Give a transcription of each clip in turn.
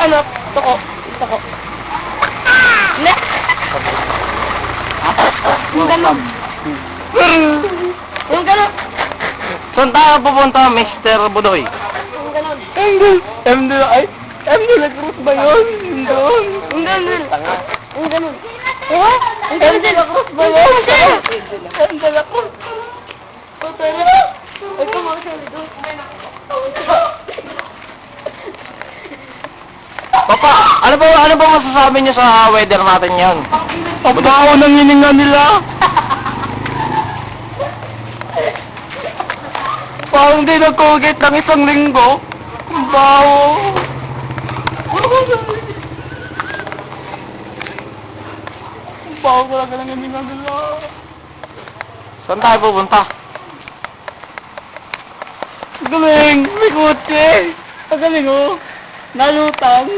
ano, ito ko, ito ko. Ne! Yung ganon. Yung ganon. Saan tayo pupunta, Mr. Budoy? Yung ganon. MD. MD, ay, MD Lagros ba yun? Doon. Yung ganon. Yung ganon. Eh? Yung ganon din ako. Ba yun? MD Lagros. Pero, ay kumakasya dito. Papa, ano ba masasabi niyo sa weather natin ngayon? Pabaho ng hininga nila. Parang di nag-colgate ng isang linggo. Baho. Baho talaga ng hininga nila. Saan tayo pupunta? Galing! May kotse! Ang galing oh! Nalutang!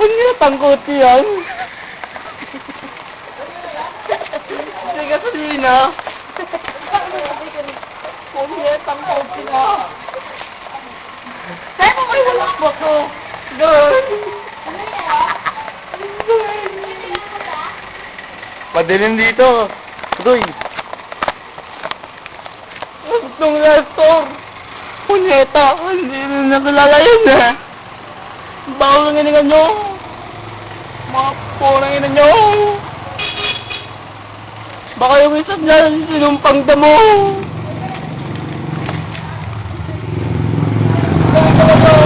Punyatang kotse yan! Hindi gasolina! Punyatang kotse na! Saan mo kayo nalakbok ko? Galing! Madilim dito! Tuloy! Itong Nestor! Punyeta! Hindi na nakilala yun eh! Bawal ng hininga nyo! Mga purang ina nyo! Baka yung isa dyan, sinumpang damo!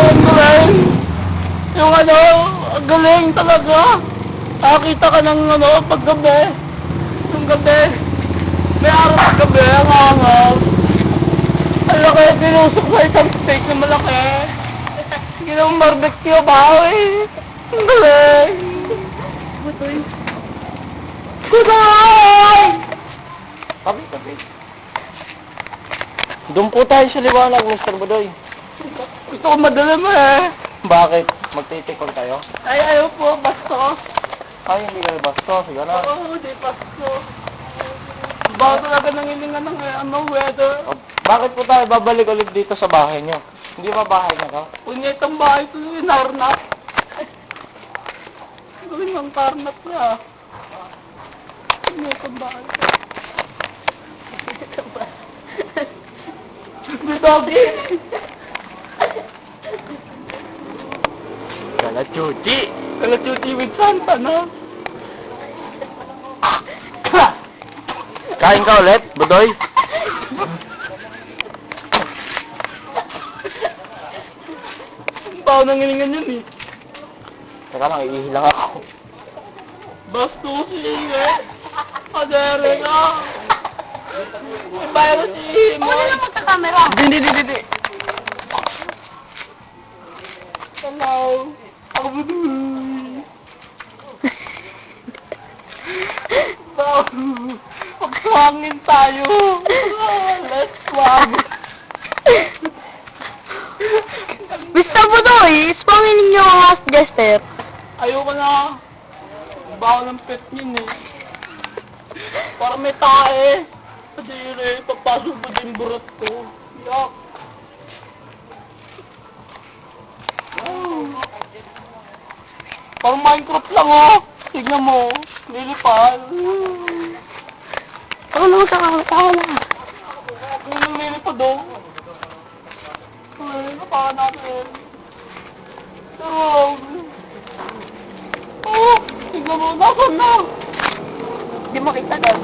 Ang galing! Yung ano, ang galing talaga! Nakakita ka ng ano, paggabi. Yung gabi. May araw sa gabi, ang angas. Ang laki, tinusok sa isang steak na malaki. Ginawang barbecue, bawi. Ang galing. Butoy. Goodbye! Tabi, tabi. Doon po tayo sa liwanag, Mr. Budoy. Gusto ko madala mo eh. Bakit? Magtitikol tayo? Ay, ayaw po, bastos. Ay, hindi kayo basto. Sige na. Oo, di bastos. Bago talaga nang hininga ng eh, ano, weather. O, Bakit po tayo babalik ulit dito sa bahay nyo? Hindi ba bahay nyo to? Punyetang bahay ito yung narnap. Gawin ng karnap niya. Punyetang bahay ito. Bitogi! Kalachuchi! Kalachuti with Santa, no? Kain ka ulit, Budoy? Ang baho ng hiningan yun eh. Teka lang, iihilang ako. Bastos eh. Padere ka. May virus eh. Mo. Ano lang magkakamera? Hindi, hindi, hindi. Hello. Ako. Magswangin tayo. Let's swag. Mr. Budoy, spawnin ninyo ang last jester. Ayoko na. Baho ng pet yun eh. Para may tae. Padire, papasok mo din burot ko. Yak. Parang Minecraft lang oh. Tignan mo. Lilipad. Ako naman sa kakatawa na. Yung nang lilipad oh. Ay, napakan natin. Sarap. Oh, tignan mo. Nasaan na? Hindi mo kita daw.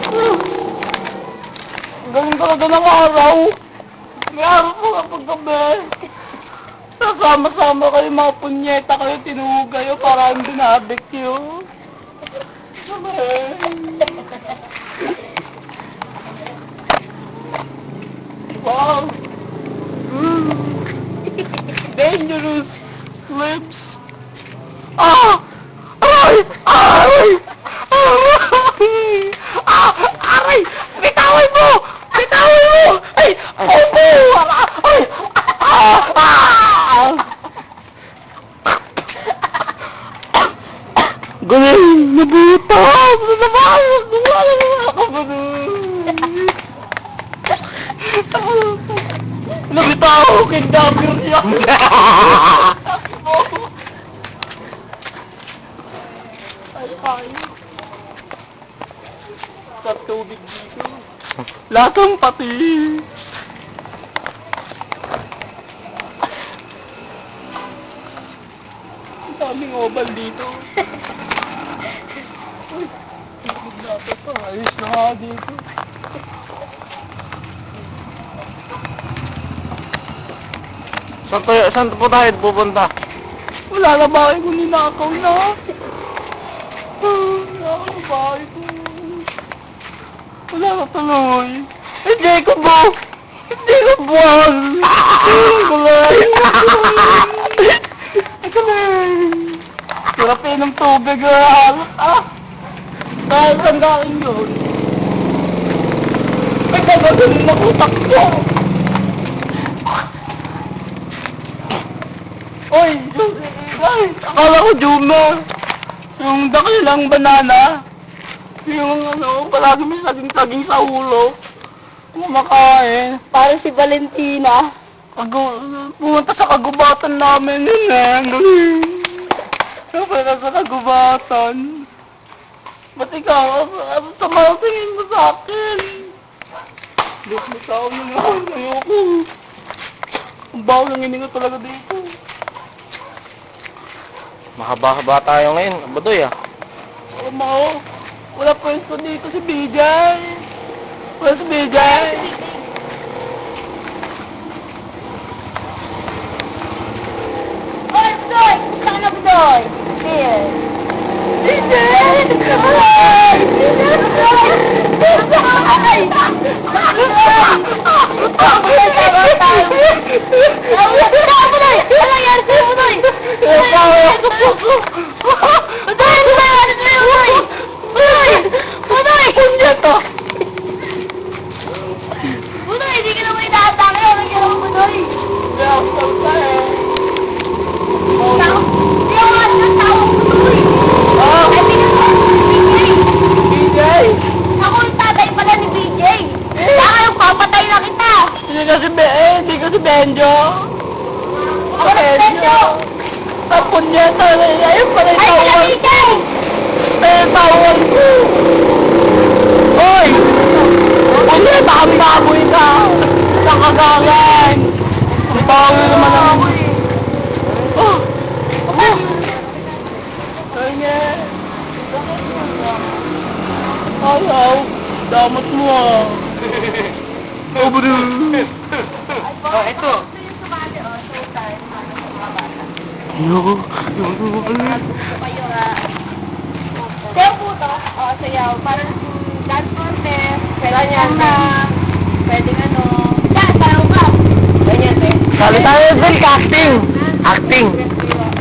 Ang galing talaga ng araw. May araw po kapag gabi. Nasama-sama kayo mga punyeta kayo, tinuhog kayo para hindi na-barbecue. Wow! Mm. Dangerous lips. Ah! Nabuto! Nabalot! Nabalot na ako ba Nabitaw! Kidnapper niya! Sa tubig dito. Lasang pati! Ang daming oval dito. Dapat pa. Ayos na nga dito. Saan, tayo, saan po tayo pupunta? Wala na bahay ko ninakaw na. Wala na bahay ko. Wala na tuloy. Hindi ko. Hindi ko buwan. Hindi ko. Hindi ko lang. Sarap eh ng tubig ah. Ah. Dahil galing yun? Ay, gagawin na utak ko. Oy! Ay! Akala ko Juma! Yung dakilang banana. Yung ano, palagi may saging-saging sa ulo. Kumakain. Para si Valentina. Kagu pumunta sa kagubatan namin yun eh. Ang galing. Pumunta sa kagubatan. Ba't ikaw? Sa mga tingin mo sa akin? Diyos mo tao mo naman. Ayoko. Ang baho ng hininga talaga dito. Mahaba-haba tayo ngayon, Budoy ah. Oo, Mao. Wala pwesto dito si BJ. Wala si BJ. Oy! Gusto ka na, Budoy? Here. BJ! Budoy! Budoy! Budoy! Budoy! Ano nangyari sa'yo, Budoy? Budoy! Budoy! Ano nangyari sa'yo, Budoy? Budoy! Budoy! Punyeta! Budoy, hindi ka na may naatake. Ano nangyari, Budoy? Kaya ako tayo. Tao? Hindi ako nga ng tao, Budoy. Ah! Ay, pinag- BJ! BJ! Ako yung tatay pala ni BJ. Kaya yung papatay na kita. Hindi kasi Be... Eh, Benjo. Ako na si Benjo. Ah, punyeta. Ayun pala yung Ay, tawag. BJ! Eh, tawag ko. Hoy! Punyeta kang baboy ka. Nakagagan. Ang baboy naman ang... Oh! Ako! Ay, nga. Ayaw. Damat mo ah. Oh, bro. Oh, ito. Ayoko. Ayoko. Nga. Sayaw po to. Oo, sayaw. Parang dance contest. Pwede na. Pwede ano. Yan, sayaw ka. Ganyan, eh. Sabi tayo dun, casting. Acting.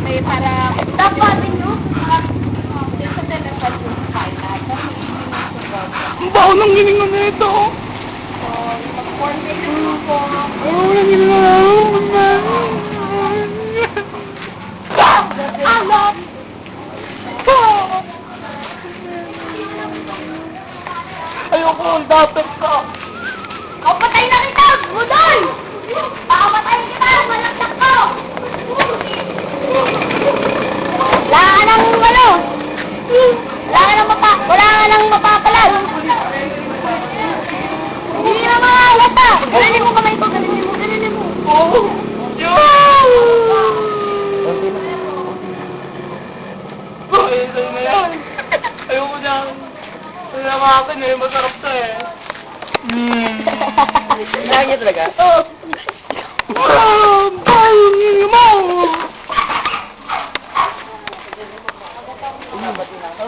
May parang... Dapat nyo. Yung sa telephone yung final. Ang baho ng giningan na ito. Mag-form kayo ng ano? Wala ka nang mapa... Wala ka nang mapapalag! Hindi na mga halata! Ganunin mo kamay ko! Ganunin mo! Ganunin mo! Oh. Na. Ayoko na. Ano na mga akin eh, masarap to eh. Hmm. Kailangan niya talaga? Oh. Ah, bahay mo!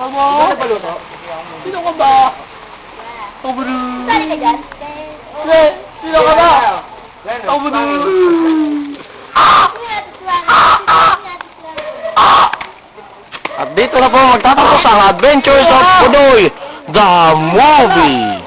Alam mo? Sino ka ba? Oh, bro. Sali ka dyan? Hindi, sino ka ba? Oh, bro. At dito na po magtatapos ang Adventures of Budoy, the movie.